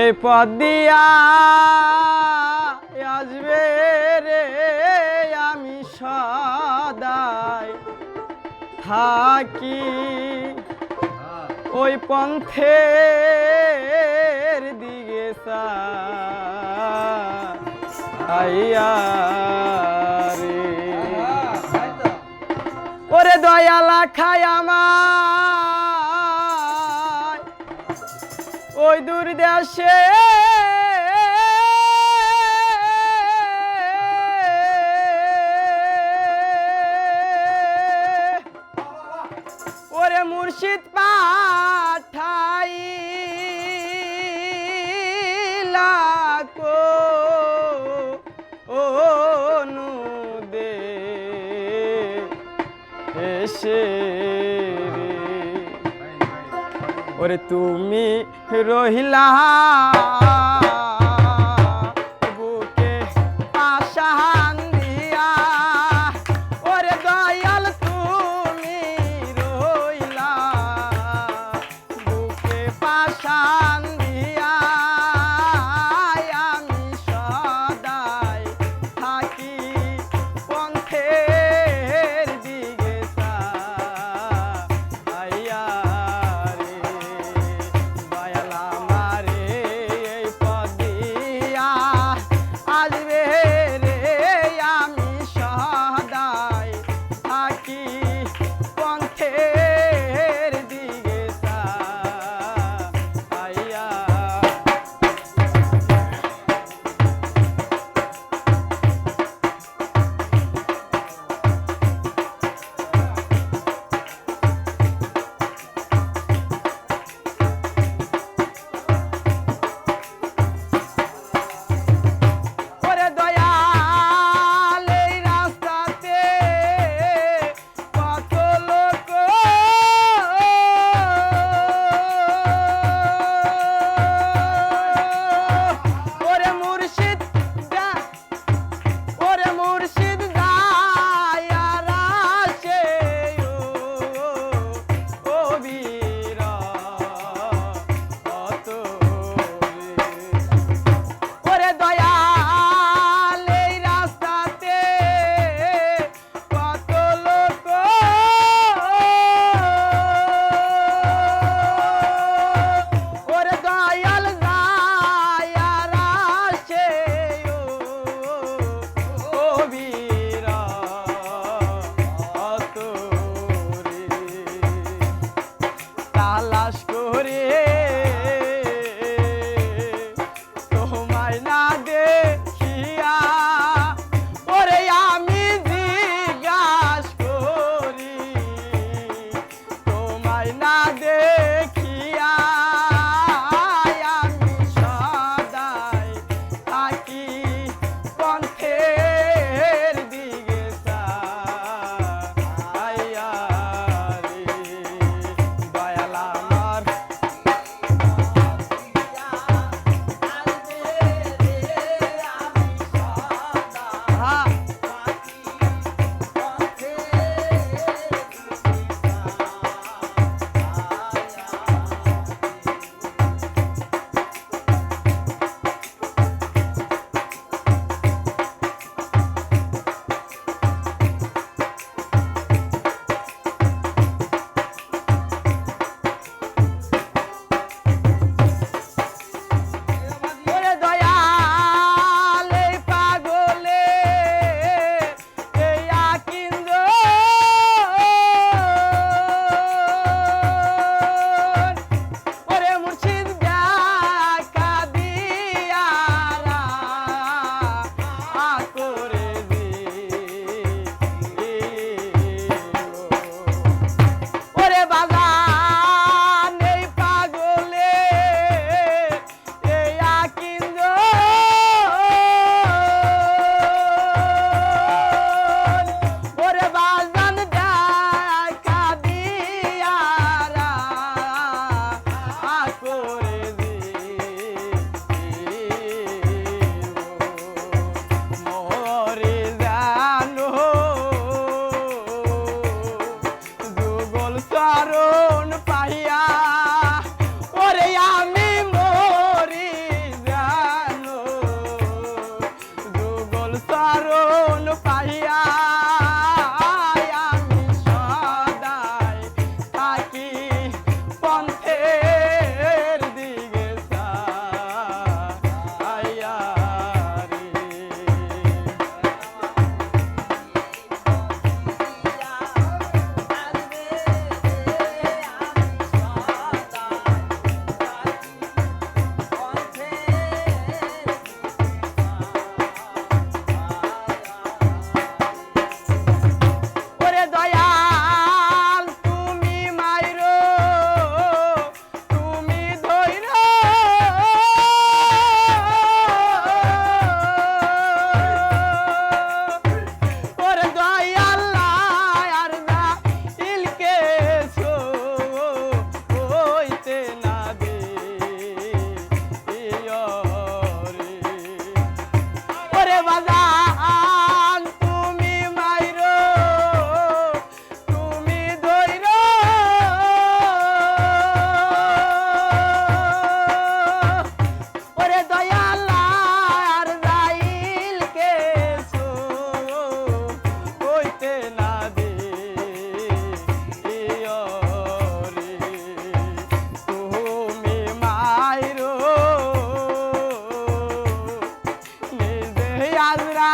এই পথ দিয়া আসবে রে আমি সদাই। থাকি ওই পন্থের দিকে আইয়া রে। ওরে দয়ালা খায় আমার সুদূর দেশে। ওরে মুর্শিদ পাঠাই লাকো ও দে এসে ওরে তুমি রহিলা। চাঁদরা